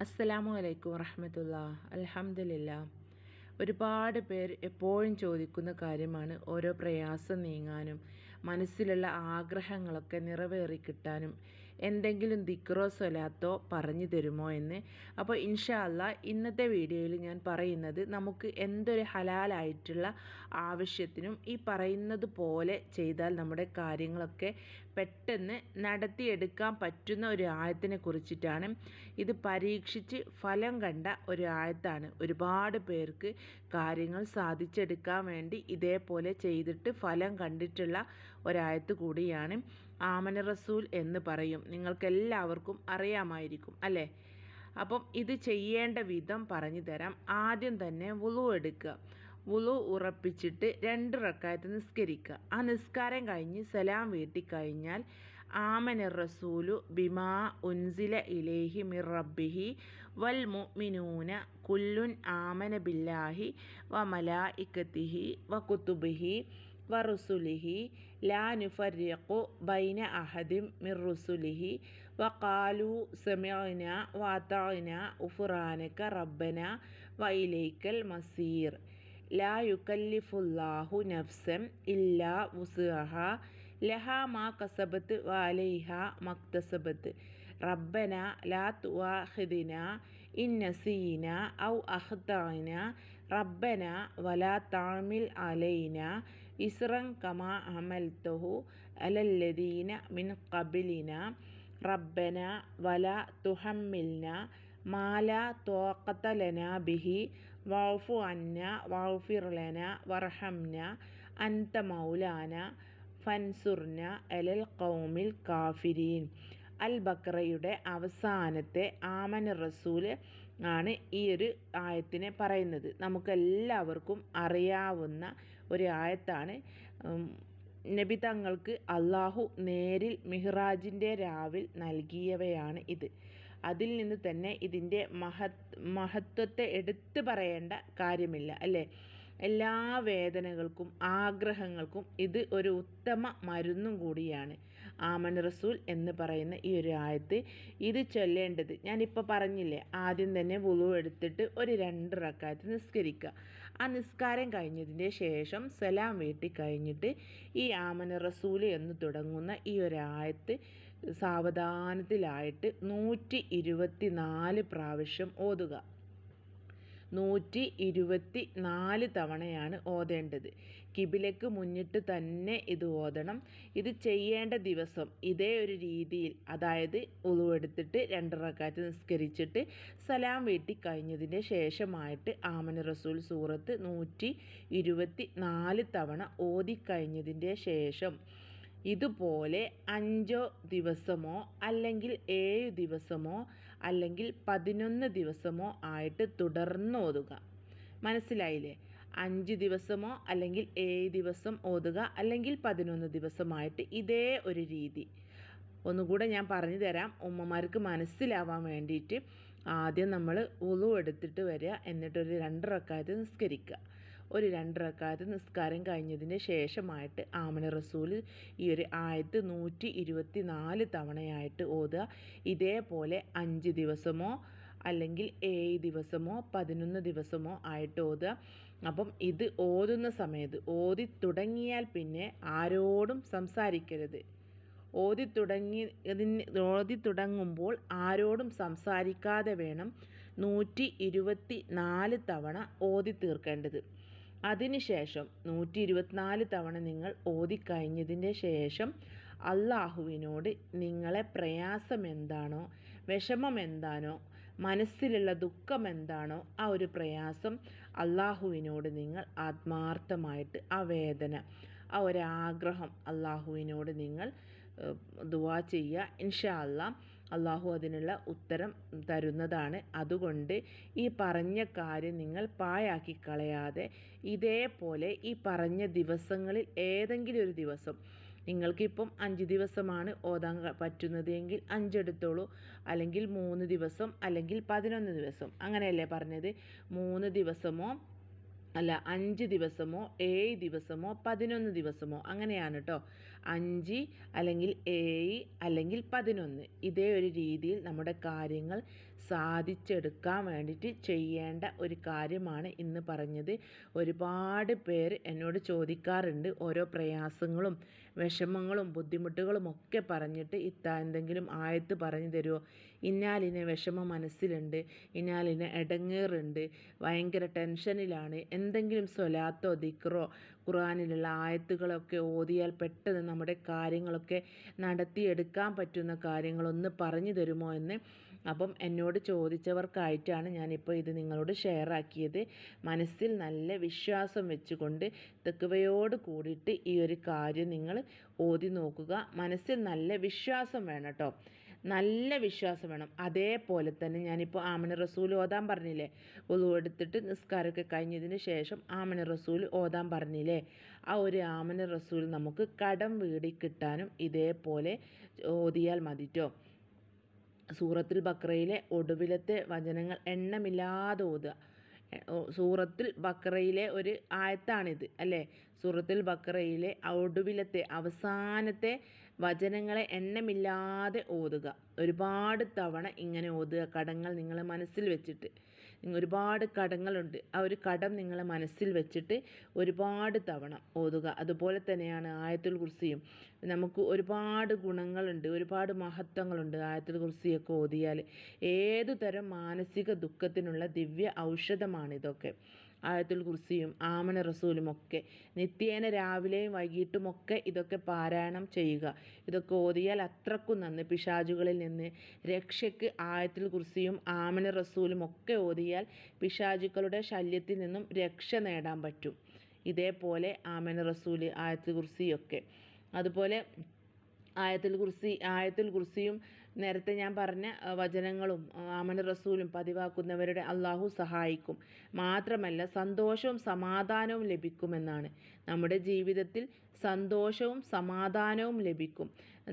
അസ്സലാമു അലൈക്കും വറഹമത്തുള്ള അലഹമില്ല ഒരുപാട് പേർ എപ്പോഴും ചോദിക്കുന്ന കാര്യമാണ് ഓരോ പ്രയാസം നീങ്ങാനും മനസ്സിലുള്ള ആഗ്രഹങ്ങളൊക്കെ നിറവേറി കിട്ടാനും എന്തെങ്കിലും ദിക്റോ സ്വലാത്തോ പറഞ്ഞു തരുമോ എന്ന്. അപ്പോൾ ഇൻഷാ അല്ല ഇന്നത്തെ വീഡിയോയിൽ ഞാൻ പറയുന്നത് നമുക്ക് എന്തൊരു ഹലാലായിട്ടുള്ള ആവശ്യത്തിനും ഈ പറയുന്നത് പോലെ ചെയ്താൽ നമ്മുടെ കാര്യങ്ങളൊക്കെ പെട്ടെന്ന് നടത്തിയെടുക്കാൻ പറ്റുന്ന ഒരു ആയത്തിനെ കുറിച്ചിട്ടാണ്. ഇത് പരീക്ഷിച്ച് ഫലം കണ്ട ഒരു ആയത്താണ്. ഒരുപാട് പേർക്ക് കാര്യങ്ങൾ സാധിച്ചെടുക്കാൻ വേണ്ടി ഇതേപോലെ ചെയ്തിട്ട് ഫലം കണ്ടിട്ടുള്ള ഒരായത്ത് കൂടിയാണ്. ആമന റസൂൽ എന്ന് പറയും. നിങ്ങൾക്കെല്ലാവർക്കും അറിയാമായിരിക്കും അല്ലേ? അപ്പം ഇത് ചെയ്യേണ്ട വിധം പറഞ്ഞു തരാം. ആദ്യം തന്നെ വുളു എടുക്കുക. വുളു ഉറപ്പിച്ചിട്ട് രണ്ട് റക്കായത്ത് നിസ്കരിക്കുക. ആ നിസ്കാരം കഴിഞ്ഞ് സലാം വീട്ടിക്കഴിഞ്ഞാൽ ആമന റസൂലു ബിമാ ഉൻസില ഇലേഹി മിർ റബ്ബിഹി വൽ മുഅ്മിനൂന കുല്ലുൻ ആമന ബില്ലാഹി വ മലായിക്കത്തിഹി വ കുത്തുബിഹി വറുസുലിഹി ലാ നുഫരിഖു ബൈന അഹദിം മിർ റുസുലിഹി വഖാലു സമിഅന വഅതഅന ഉഫ്റാനക റബ്ബന വഇലൈക്കൽ മസീർ ലാ യുക്കല്ലിഫുല്ലാഹു നഫ്സൻ ഇല്ലാ വുസ്അഹ ലഹ മാ കസബത്ത് വലൈഹ മക്തസബത്ത് റബ്ബന ലാ തുവാഹിദിന ഇൻ നസീന ഔ അഖ്തഅന റബ്ബന വലാ തഅമിൽ അലൈന ഇസ്റൻ കമാ അമൽതഹു അലല്ലദീന മിൻ കബിലിന റബ്ബന വലാ തുഹമ്മിൽന മാല തോക്കത്തലന ബിഹി വൗഫു അന്ന വൗഫിർലന വർഹംന അൻത മൗലാന ഫൻസുർന അലൽ കൗമിൽ കാഫിരീൻ. അൽ ബക്രയുടെ അവസാനത്തെ ആമൻ റസൂൽ ആണ് ഈ ഒരു ആയത്തിനെ പറയുന്നത്. നമുക്കെല്ലാവർക്കും അറിയാവുന്ന ഒരു ആയത്താണ്. നബി തങ്ങൾക്ക് അള്ളാഹു നേരിൽ മിഹ്റാജിന്റെ രാവിൽ നൽകിയവയാണ് ഇത്. അതിൽ നിന്ന് തന്നെ ഇതിന്റെ മഹത് മഹത്വത്തെ എടുത്തു പറയേണ്ട കാര്യമില്ല അല്ലേ? എല്ലാ വേദനകൾക്കും ആഗ്രഹങ്ങൾക്കും ഇത് ഒരു ഉത്തമ മരുന്നും കൂടിയാണ്. ആമൻ റസൂൽ എന്ന് പറയുന്ന ഈ ഒരു ആയത്ത്. ഇത് ചൊല്ലേണ്ടത് ഞാനിപ്പോൾ പറഞ്ഞില്ലേ ആദ്യം തന്നെ വുളു എടുത്തിട്ട് ഒരു രണ്ട് റക്കായത്ത് നിസ്കരിക്കുക ആ നിസ്കാരം കഴിഞ്ഞതിന്റെ ശേഷം സലാം വീട്ടി കഴിഞ്ഞിട്ട് ഈ ആമന റസൂൽ എന്ന് തുടങ്ങുന്ന ഈ ഒരായത്ത് സാവധാനത്തിലായിട്ട് നൂറ്റി ഇരുപത്തി നാല് പ്രാവശ്യം ഓതുക. നൂറ്റി ഇരുപത്തി നാല് തവണയാണ് ഓതേണ്ടത്. കിബിലയ്ക്ക് മുന്നിട്ട് തന്നെ ഇത് ഓതണം. ഇത് ചെയ്യേണ്ട ദിവസം ഇതേ ഒരു രീതിയിൽ അതായത് ഉളുവെടുത്തിട്ട് രണ്ടിറക്കാറ്റ് നിസ്കരിച്ചിട്ട് സലാം വീട്ടി കഴിഞ്ഞതിന്റെ ശേഷമായിട്ട് ആമന റസൂൽ സൂറത്ത് നൂറ്റി ഇരുപത്തി നാല് തവണ ഓതിക്കഴിഞ്ഞതിന്റെ ശേഷം ഇതുപോലെ അഞ്ചോ ദിവസമോ അല്ലെങ്കിൽ ഏഴ് ദിവസമോ അല്ലെങ്കിൽ പതിനൊന്ന് ദിവസമോ ആയിട്ട് തുടർന്ന് ഓതുക. മനസ്സിലായില്ലേ? അഞ്ച് ദിവസമോ അല്ലെങ്കിൽ ഏഴ് ദിവസം ഓതുക അല്ലെങ്കിൽ പതിനൊന്ന് ദിവസമായിട്ട് ഇതേ ഒരു രീതി. ഒന്നുകൂടെ ഞാൻ പറഞ്ഞു തരാം. ഉമ്മമാർക്ക് മനസ്സിലാവാൻ വേണ്ടിയിട്ട് ആദ്യം നമ്മൾ ഉളു എടുത്തിട്ട് വരിക. എന്നിട്ടൊരു രണ്ട് റക്കായത്ത് നിസ്കരിക്കുക. ഒരു രണ്ട് റക്കാത്ത് നിസ്കാരം കഴിഞ്ഞതിന് ശേഷമായിട്ട് ആമന റസൂൽ ഈ ഒരു ആയത്ത് നൂറ്റി ഇരുപത്തി നാല് തവണയായിട്ട് ഓതുക. ഇതേപോലെ അഞ്ച് ദിവസമോ അല്ലെങ്കിൽ ഏഴ് ദിവസമോ പതിനൊന്ന് ദിവസമോ ആയിട്ട് ഓതുക. അപ്പം ഇത് ഓതുന്ന സമയത്ത് ഓതി തുടങ്ങിയാൽ പിന്നെ ആരോടും സംസാരിക്കരുത്. ഓതി തുടങ്ങി ഓതി തുടങ്ങുമ്പോൾ ആരോടും സംസാരിക്കാതെ വേണം നൂറ്റി ഇരുപത്തി നാല് തവണ ഓതി തീർക്കേണ്ടത്. അതിനുശേഷം നൂറ്റി ഇരുപത്തിനാല് തവണ നിങ്ങൾ ഓതിക്കഴിഞ്ഞതിന്റെ ശേഷം അള്ളാഹുവിനോട് നിങ്ങളെ പ്രയാസം എന്താണോ വിഷമം എന്താണോ മനസ്സിലുള്ള ദുഃഖം എന്താണോ ആ ഒരു പ്രയാസം അള്ളാഹുവിനോട് നിങ്ങൾ ആത്മാർത്ഥമായിട്ട് ആ വേദന ആ ഒരാഗ്രഹം അള്ളാഹുവിനോട് നിങ്ങൾ ദുവാ ചെയ്യുക. ഇൻഷാ അല്ലാ അള്ളാഹു അതിനുള്ള ഉത്തരം തരുന്നതാണ്. അതുകൊണ്ട് ഈ പറഞ്ഞ കാര്യം നിങ്ങൾ പായാക്കി കളയാതെ ഇതേപോലെ ഈ പറഞ്ഞ ദിവസങ്ങളിൽ ഏതെങ്കിലും ഒരു ദിവസം നിങ്ങൾക്കിപ്പം അഞ്ച് ദിവസമാണ് ഓതാൻ പറ്റുന്നത് എങ്കിൽ അഞ്ചെടുത്തോളൂ അല്ലെങ്കിൽ മൂന്ന് ദിവസം അല്ലെങ്കിൽ പതിനൊന്ന് ദിവസം അങ്ങനെയല്ലേ പറഞ്ഞത്? മൂന്ന് ദിവസമോ അല്ല അഞ്ച് ദിവസമോ ഏഴ് ദിവസമോ പതിനൊന്ന് ദിവസമോ അങ്ങനെയാണ് കേട്ടോ അഞ്ച് അല്ലെങ്കിൽ ഏഴ് അല്ലെങ്കിൽ പതിനൊന്ന്. ഇതേ ഒരു രീതിയിൽ നമ്മുടെ കാര്യങ്ങൾ സാധിച്ചെടുക്കാൻ വേണ്ടിയിട്ട് ചെയ്യേണ്ട ഒരു കാര്യമാണ് ഇന്ന് പറഞ്ഞത്. ഒരുപാട് പേര് എന്നോട് ചോദിക്കാറുണ്ട്. ഓരോ പ്രയാസങ്ങളും വിഷമങ്ങളും ബുദ്ധിമുട്ടുകളും ഒക്കെ പറഞ്ഞിട്ട് ഇത്ത എന്തെങ്കിലും ആയത്ത് പറഞ്ഞു തരുമോ ഇന്നാലിന് വിഷമം മനസ്സിലുണ്ട്. ഇന്നാലിന് ഇടങ്ങേറുണ്ട് ഭയങ്കര ടെൻഷനിലാണ്. എന്തെങ്കിലും സ്വലാത്തോ ദിക്റോ ഖുറാനിലുള്ള ആയത്തുകളൊക്കെ ഓതിയാൽ പെട്ടെന്ന് നമ്മുടെ കാര്യങ്ങളൊക്കെ നടത്തിയെടുക്കാൻ പറ്റുന്ന കാര്യങ്ങളൊന്ന് പറഞ്ഞു തരുമോ എന്ന് അപ്പം എന്നോട് ചോദിച്ചവർക്കായിട്ടാണ് ഞാനിപ്പോൾ ഇത് നിങ്ങളോട് ഷെയർ ആക്കിയത് മനസ്സിൽ നല്ല വിശ്വാസം വെച്ചുകൊണ്ട് തെക്കുവയോട് കൂടിയിട്ട് ഈ ഒരു കാര്യം നിങ്ങൾ ഓതി നോക്കുക. മനസ്സിൽ നല്ല വിശ്വാസം വേണം കേട്ടോ. നല്ല വിശ്വാസം വേണം. അതേപോലെ തന്നെ ഞാനിപ്പോൾ ആമന റസൂൽ ഓതാൻ പറഞ്ഞില്ലേ? ഒതു എടുത്തിട്ട് നിസ്കാരമൊക്കെ കഴിഞ്ഞതിന് ശേഷം ആമന റസൂൽ ഓതാൻ പറഞ്ഞില്ലേ? ആ ഒരു ആമന റസൂൽ നമുക്ക് കടം വീടി കിട്ടാനും ഇതേപോലെ ഓതിയാൽ മതിട്ടോ സൂറത്തുൽ ബക്രയിലെ ഒടുവിലത്തെ വചനങ്ങൾ എണ്ണമില്ലാതെ ഓതുക. സൂറത്തിൽ ബക്രയിലെ ഒരു ആയത്താണിത് അല്ലേ? സൂറത്തിൽ ബക്രയിലെ ഒടുവിലത്തെ അവസാനത്തെ വചനങ്ങളെ എണ്ണമില്ലാതെ ഓതുക. ഒരുപാട് തവണ ഇങ്ങനെ ഓതുക കടങ്ങൾ നിങ്ങളെ മനസ്സിൽ വെച്ചിട്ട്. ഒരുപാട് കടങ്ങളുണ്ട്. ആ ഒരു കടം നിങ്ങളെ മനസ്സിൽ വെച്ചിട്ട് ഒരുപാട് തവണ ഓതുക. അതുപോലെ തന്നെയാണ് ആയത്തുൽ കുർസിയും. നമുക്ക് ഒരുപാട് ഗുണങ്ങളുണ്ട് ഒരുപാട് മഹത്വങ്ങളുണ്ട് ആയത്തുൽ കുർസിയൊക്കെ ഓതിയാൽ ഏതു തരം മാനസിക ദുഃഖത്തിനുള്ള ദിവ്യ ഔഷധമാണിതൊക്കെ. ആയത്തുൽ കുർസിയും ആമന റസൂലും ഒക്കെ നിത്യേന രാവിലെയും വൈകിട്ടും ഒക്കെ ഇതൊക്കെ പാരായണം ചെയ്യുക. ഇതൊക്കെ ഓതിയാൽ അത്രക്കും നന്ന് പിശാചുകളിൽ നിന്ന് രക്ഷയ്ക്ക് ആയത്തുൽ കുർസിയും ആമന റസൂലും ഒക്കെ ഓതിയാൽ പിശാചുക്കളുടെ ശല്യത്തിൽ നിന്നും രക്ഷ നേടാൻ പറ്റും. ഇതേപോലെ ആമന റസൂൽ ആയത്തുൽ കുർസിയൊക്കെ. അതുപോലെ ആയത്തുൽ കുർസി ആയത്തുൽ കുർസിയും നേരത്തെ ഞാൻ പറഞ്ഞ വചനങ്ങളും ആമന റസൂലും പതിവാക്കുന്നവരുടെ അള്ളാഹു സഹായിക്കും. മാത്രമല്ല സന്തോഷവും സമാധാനവും ലഭിക്കുമെന്നാണ്. നമ്മുടെ ജീവിതത്തിൽ സന്തോഷവും സമാധാനവും ലഭിക്കും.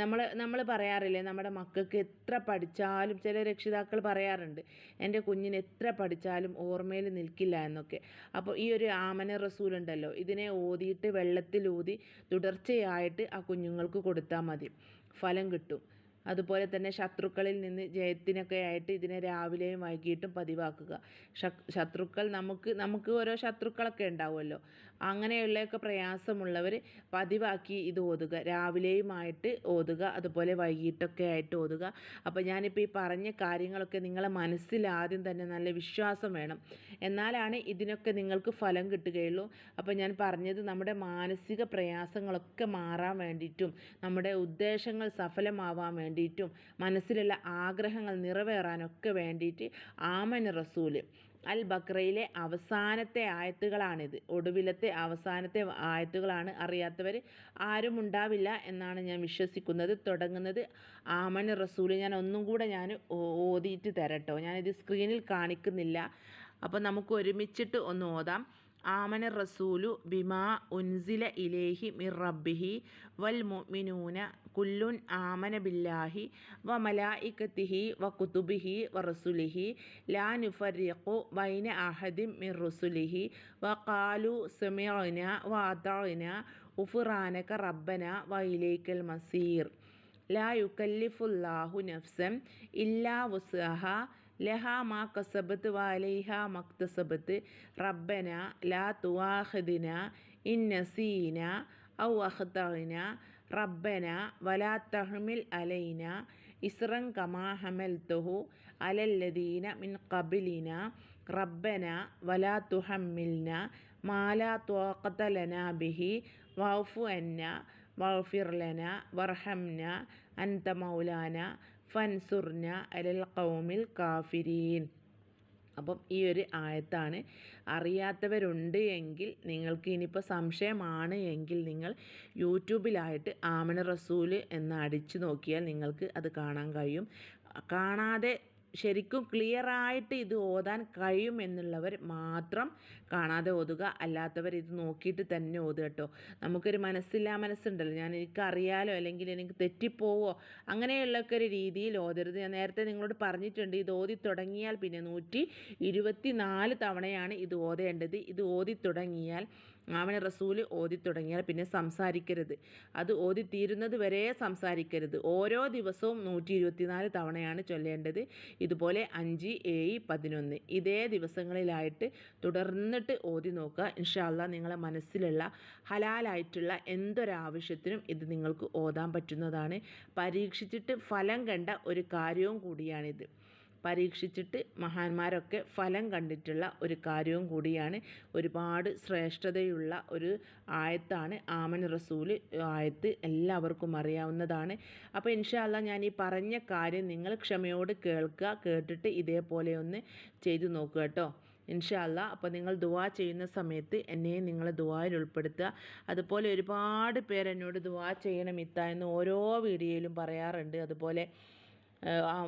നമ്മൾ നമ്മൾ പറയാറില്ലേ നമ്മുടെ മക്കൾക്ക് എത്ര പഠിച്ചാലും ചില രക്ഷിതാക്കൾ പറയാറുണ്ട് എന്റെ കുഞ്ഞിന് എത്ര പഠിച്ചാലും ഓർമ്മയിൽ നിൽക്കില്ല എന്നൊക്കെ. അപ്പോൾ ഈ ഒരു ആമന റസൂൽ ഉണ്ടല്ലോ ഇതിനെ ഓതിയിട്ട് വെള്ളത്തിലൂതി തുടർച്ചയായിട്ട് ആ കുഞ്ഞുങ്ങൾക്ക് കൊടുത്താൽ മതി. ഫലം കിട്ടും. അതുപോലെ തന്നെ ശത്രുക്കളിൽ നിന്ന് ജയത്തിനൊക്കെ ആയിട്ട് ഇതിനെ രാവിലെയും വൈകിട്ടും പതിവാക്കുക. ശത്രുക്കൾ നമുക്ക് നമുക്ക് ഓരോ ശത്രുക്കളൊക്കെ ഉണ്ടാവുമല്ലോ. അങ്ങനെയുള്ളതൊക്കെ പ്രയാസമുള്ളവർ പതിവാക്കി ഇത് ഓതുക. രാവിലെയുമായിട്ട് ഓതുക അതുപോലെ വൈകിട്ടൊക്കെ ആയിട്ട് ഓതുക. അപ്പോൾ ഞാനിപ്പോൾ ഈ പറഞ്ഞ കാര്യങ്ങളൊക്കെ നിങ്ങളെ മനസ്സിൽ ആദ്യം തന്നെ നല്ല വിശ്വാസം വേണം. എന്നാലാണ് ഇതിനൊക്കെ നിങ്ങൾക്ക് ഫലം കിട്ടുകയുള്ളൂ. അപ്പോൾ ഞാൻ പറഞ്ഞത് നമ്മുടെ മാനസിക പ്രയാസങ്ങളൊക്കെ മാറാൻ വേണ്ടിയിട്ടും നമ്മുടെ ഉദ്ദേശങ്ങൾ സഫലമാവാൻ വേണ്ടിയിട്ടും മനസ്സിലുള്ള ആഗ്രഹങ്ങൾ നിറവേറാനൊക്കെ വേണ്ടിയിട്ട് ആമന റസൂൽ. അൽ ബക്രയിലെ അവസാനത്തെ ആയത്തുകളാണിത്. ഒടുവിലത്തെ അവസാനത്തെ ആയത്തുകളാണ് അറിയാത്തവർ ആരും ഉണ്ടാവില്ല എന്നാണ് ഞാൻ വിശ്വസിക്കുന്നത്. തുടങ്ങുന്നത് ആമൻ റസൂൽ ഞാൻ ഒന്നും കൂടെ ഞാൻ ഓതിയിട്ട് തരട്ടോ. ഞാനിത് സ്ക്രീനിൽ കാണിക്കുന്നില്ല. അപ്പോൾ നമുക്ക് ഒരുമിച്ചിട്ട് ഒന്ന് ഓതാം. ആമന റസൂലു ബിമാ ഉൻസില ഇലേഹി മിർ റബ്ബിഹി വൽ മുഅ്മിനൂന കുല്ലുൻ ആമന ബില്ലാഹി വ മലായിക്കത്തിഹി വ കുതുബിഹി വ റസുലിഹി. ലാ നുഫരിഖു ബൈന അഹദിം മിർ റസുലിഹി. വ കാലു സമിഅന വ അതഅന ഉഫുറാനക റബ്ബന വ ഇലൈക്കൽ മസീർ. ലാ യുക്കല്ലിഫുല്ലാഹു നഫ്സൻ ഇല്ലാ വുസ്അഹ. ലഹ മാ കസബത്ത് വാലൈഹ മക്തസബത്ത്. റബ്ബന ലാ തുവാഹദിന ഇൻ നസീന ഔ അഖ്തഅന റബ്ബന വലാ തഹ്മിൽ അലൈന ഇസ്റം കമാ ഹമൽതുഹു അലല്ലദീന മിൻ കബിലിന റബ്ബന വലാ തുഹമ്മിൽന മാലാ ത്വാഖത ലനാ ബിഹി വൗഫു അന്ന വഗ്ഫിർ ലന വർഹംന അൻത മൗലാന ഫൻസുർന അലൽ ഖൗമിൽ കാഫിരീൻ. അപ്പം ഈ ഒരു ആയത്താണ് അറിയാത്തവരുണ്ട് എങ്കിൽ നിങ്ങൾക്ക് ഇനിയിപ്പോൾ സംശയമാണ് എങ്കിൽ നിങ്ങൾ യൂട്യൂബിലായിട്ട് ആമന റസൂൽ എന്ന് അടിച്ചു നോക്കിയാൽ നിങ്ങൾക്ക് അത് കാണാൻ കഴിയും. കാണാതെ ശരിക്കും ക്ലിയർ ആയിട്ട് ഇത് ഓതാൻ കഴിയും എന്നുള്ളവർ മാത്രം കാണാതെ ഓതുക. അല്ലാത്തവർ ഇത് നോക്കിയിട്ട് തന്നെ ഓതുക കേട്ടോ. നമുക്കൊരു മനസ്സില്ലാ മനസ്സുണ്ടല്ലോ. ഞാൻ എനിക്ക് അറിയാലോ അല്ലെങ്കിൽ എനിക്ക് തെറ്റിപ്പോവോ അങ്ങനെയുള്ളൊക്കെ ഒരു രീതിയിൽ ഓതരുത്. ഞാൻ നേരത്തെ നിങ്ങളോട് പറഞ്ഞിട്ടുണ്ട് ഇത് ഓതി തുടങ്ങിയാൽ പിന്നെ നൂറ്റി ഇരുപത്തി നാല് തവണയാണ് ഇത് ഓതേണ്ടത്. ഇത് ഓതി തുടങ്ങിയാൽ ആമന റസൂൽ ഓതി തുടങ്ങിയാൽ പിന്നെ സംസാരിക്കരുത്. അത് ഓതി തീരുന്നത് വരെ സംസാരിക്കരുത്. ഓരോ ദിവസവും നൂറ്റി ഇരുപത്തിനാല് തവണയാണ് ചൊല്ലേണ്ടത്. ഇതുപോലെ അഞ്ച് ഏഴ് പതിനൊന്ന്. ഇതേ ദിവസങ്ങളിലായിട്ട് തുടർന്നിട്ട് ഓതി നോക്കുക. ഇൻഷാല്ല നിങ്ങളെ മനസ്സിലുള്ള ഹലാലായിട്ടുള്ള എന്തൊരാവശ്യത്തിനും ഇത് നിങ്ങൾക്ക് ഓതാൻ പറ്റുന്നതാണ്. പരീക്ഷിച്ചിട്ട് ഫലം കണ്ട ഒരു കാര്യവും കൂടിയാണിത്. പരീക്ഷിച്ചിട്ട് മഹാന്മാരൊക്കെ ഫലം കണ്ടിട്ടുള്ള ഒരു കാര്യവും കൂടിയാണ്. ഒരുപാട് ശ്രേഷ്ഠതയുള്ള ഒരു ആയത്താണ് ആമൻ റസൂൽ ആയത്ത് എല്ലാവർക്കും അറിയാവുന്നതാണ്. അപ്പോൾ ഇൻഷാല്ല ഞാൻ ഈ പറഞ്ഞ കാര്യം നിങ്ങൾ ക്ഷമയോട് കേൾക്കുക കേട്ടിട്ട് ഇതേപോലെ ഒന്ന് ചെയ്തു നോക്കുക കേട്ടോ. ഇൻഷാല്ല അപ്പോൾ നിങ്ങൾ ദുവാ ചെയ്യുന്ന സമയത്ത് എന്നെയും നിങ്ങൾ ദുവായിൽ ഉൾപ്പെടുത്തുക. അതുപോലെ ഒരുപാട് പേരെന്നോട് ദുവാ ചെയ്യണം ഇത്ത എന്ന് ഓരോ വീഡിയോയിലും പറയാറുണ്ട്. അതുപോലെ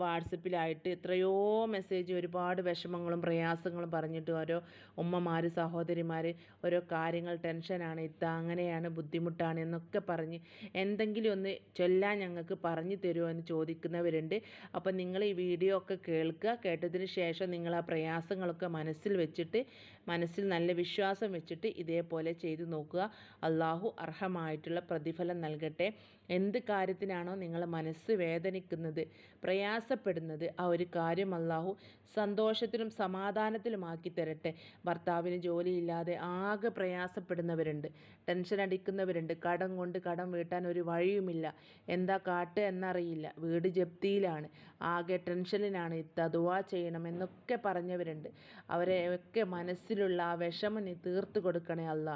വാട്സപ്പിലായിട്ട് എത്രയോ മെസ്സേജ് ഒരുപാട് വിഷമങ്ങളും പ്രയാസങ്ങളും പറഞ്ഞിട്ട് ഓരോ ഉമ്മമാർ സഹോദരിമാർ ഓരോ കാര്യങ്ങൾ ടെൻഷനാണ് ഇത്ത അങ്ങനെയാണ് ബുദ്ധിമുട്ടാണ് എന്നൊക്കെ പറഞ്ഞ് എന്തെങ്കിലും ഒന്ന് ചൊല്ലാൻ ഞങ്ങൾക്ക് പറഞ്ഞു തരുമോ എന്ന് ചോദിക്കുന്നവരുണ്ട്. അപ്പം നിങ്ങൾ ഈ വീഡിയോ ഒക്കെ കേൾക്കുക. കേട്ടതിന് ശേഷം നിങ്ങൾ ആ പ്രയാസങ്ങളൊക്കെ മനസ്സിൽ വെച്ചിട്ട് മനസ്സിൽ നല്ല വിശ്വാസം വെച്ചിട്ട് ഇതേപോലെ ചെയ്തു നോക്കുക. അള്ളാഹു അർഹമായിട്ടുള്ള പ്രതിഫലം നൽകട്ടെ. എന്ത് കാര്യത്തിനാണോ നിങ്ങൾ മനസ്സ് വേദനിക്കുന്നത്. പ്രയാസപ്പെടുന്നത് ആ ഒരു കാര്യം അള്ളാഹു സന്തോഷത്തിലും സമാധാനത്തിലുമാക്കി തരട്ടെ ഭർത്താവിന് ജോലിയില്ലാതെ ആകെ പ്രയാസപ്പെടുന്നവരുണ്ട്. ടെൻഷൻ അടിക്കുന്നവരുണ്ട്. കടം കൊണ്ട് കടം വീട്ടാൻ ഒരു വഴിയുമില്ല. എന്താ കാട്ട് എന്നറിയില്ല. വീട് ജപ്തിയിലാണ്. ആകെ ടെൻഷനിലാണ്. തതുവാ ചെയ്യണം എന്നൊക്കെ പറഞ്ഞവരുണ്ട്. അവരെ ഒക്കെ മനസ്സിലുള്ള ആ വിഷമം നീ തീർത്ത് കൊടുക്കണേ അല്ല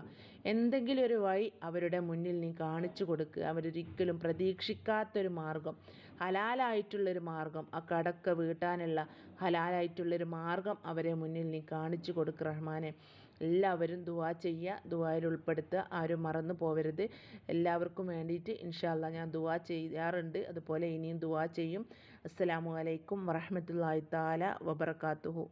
എന്തെങ്കിലും ഒരു വഴി അവരുടെ മുന്നിൽ നീ കാണിച്ചു കൊടുക്കുക അവരൊരിക്കലും പ്രതീക്ഷിക്കാത്തൊരു മാർഗം ഹലാലായിട്ടുള്ളൊരു മാർഗം ആ കടക്ക വീട്ടാനുള്ള ഹലാലായിട്ടുള്ളൊരു മാർഗം അവരെ മുന്നിൽ നീ കാണിച്ചു കൊടുക്കുക റഹ്മാനെ. എല്ലാവരും ദുവാ ചെയ്യുക ദുവായിൽ ഉൾപ്പെടുത്തുക. ആരും മറന്നു പോവരുത്. എല്ലാവർക്കും വേണ്ടിയിട്ട് ഇൻഷാല്ല ഞാൻ ദുവാ ചെയ്യാറുണ്ട്. അതുപോലെ ഇനിയും ദുവാ ചെയ്യും. അസ്സലാമു അലൈക്കും വറഹമത്തല്ലാഹി താല വബർക്കാത്തുഹു